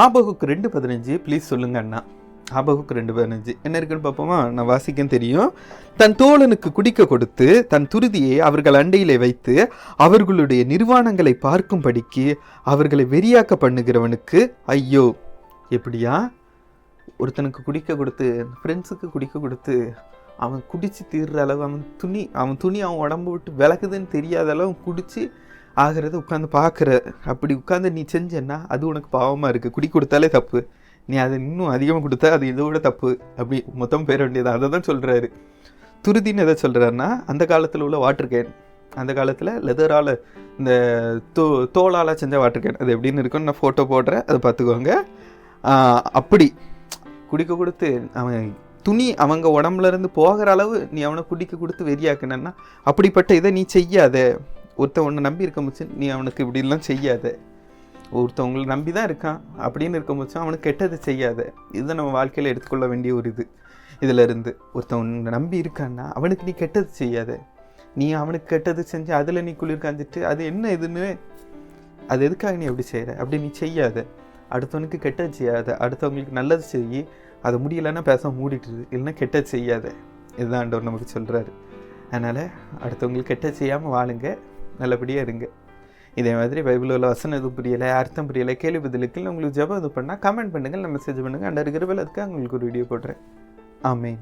ஆபகுக்கு ரெண்டு பதினஞ்சு ப்ளீஸ் சொல்லுங்க அண்ணா. ஆபகுக்கு ரெண்டு பதினஞ்சு. என்ன இருக்குன்னு பார்ப்போமா? நான் வாசிக்க தெரியும். தன் தோழனுக்கு குடிக்க கொடுத்து தன் துருதியை அவர்கள் அண்டையிலே வைத்து அவர்களுடைய நிர்வாணங்களை பார்க்கும்படிக்கு அவர்களை வெறியாக்க பண்ணுகிறவனுக்கு ஐயோ எப்படியா? ஒருத்தனுக்கு குடிக்க கொடுத்து ஃப்ரெண்ட்ஸுக்கு குடிக்க கொடுத்து அவன் குடிச்சு தீர்ற அளவு அவன் துணி அவன் துணி அவன் உடம்பு விட்டு விளக்குதுன்னு தெரியாத அளவு குடிச்சு ஆகிறத உட்காந்து பார்க்குற அப்படி உட்காந்து நீ செஞ்சேன்னா அது உனக்கு பாவமாக இருக்குது குடி கொடுத்தாலே தப்பு. நீ அதை இன்னும் அதிகமாக கொடுத்தா அது இதோட தப்பு. அப்படி மொத்தம் பேர வேண்டியது அதை தான் சொல்கிறாரு துருதின்னு எதை சொல்கிறாருன்னா அந்த காலத்தில் உள்ள வாட்டர் கேன் அந்த காலத்தில் லெதரால் இந்த தோ தோலால் செஞ்ச வாட்டர் கேன் அது எப்படின்னு இருக்குன்னு நான் ஃபோட்டோ போடுறேன். அதை பார்த்துக்கோங்க. அப்படி. குடிக்க கொடுத்து அவன் துணி அவங்க உடம்புலேருந்து போகிற அளவு நீ அவனை குடிக்க கொடுத்து வெறியாக்குனா அப்படிப்பட்ட இதை நீ செய்யாத. ஒருத்தன் உன்னை நம்பி இருக்க முச்சு நீ அவனுக்கு இப்படிலாம் செய்யாத. ஒருத்தவங்களை நம்பி தான் இருக்கான். அப்படின்னு இருக்க முச்சு அவனுக்கு கெட்டது செய்யாத. இதுதான் நம்ம வாழ்க்கையில் எடுத்துக்கொள்ள வேண்டிய ஒரு இது. இதில் இருந்து ஒருத்தன் உன்னை நம்பி இருக்கான்னா அவனுக்கு நீ கெட்டது செய்யாத. நீ அவனுக்கு கெட்டது செஞ்சு அதில் நீ குளிர் காஞ்சிட்டு அது என்ன இதுன்னு அது எதுக்காக நீ அப்படி செய்கிற அப்படி நீ செய்யாத. அடுத்தவனுக்கு கெட்டது செய்யாத. அடுத்தவங்களுக்கு நல்லது செய்யி அது முடியலைன்னா பேச மூடிட்டுரு இல்லைன்னா கெட்டது செய்யாத. இதுதான் ஆண்டவர் நமக்கு சொல்கிறாரு அதனால் அடுத்தவங்களுக்கு கெட்டது செய்யாமல் வாழுங்க. நல்லபடியாக இருங்க. இதே மாதிரி பைபிள் உள்ள வசனம் எதுவும் புரியலை அர்த்தம் புரியலை கேள்வி பதிலுக்கு உங்களுக்கு ஜெபம் இது பண்ணால் கமெண்ட் பண்ணுங்கள் நான் மெசேஜ் பண்ணுங்கள் அண்ட் இருக்கிற வேலை அதுக்கு உங்களுக்கு ஒரு வீடியோ போடுறேன். ஆமேன்.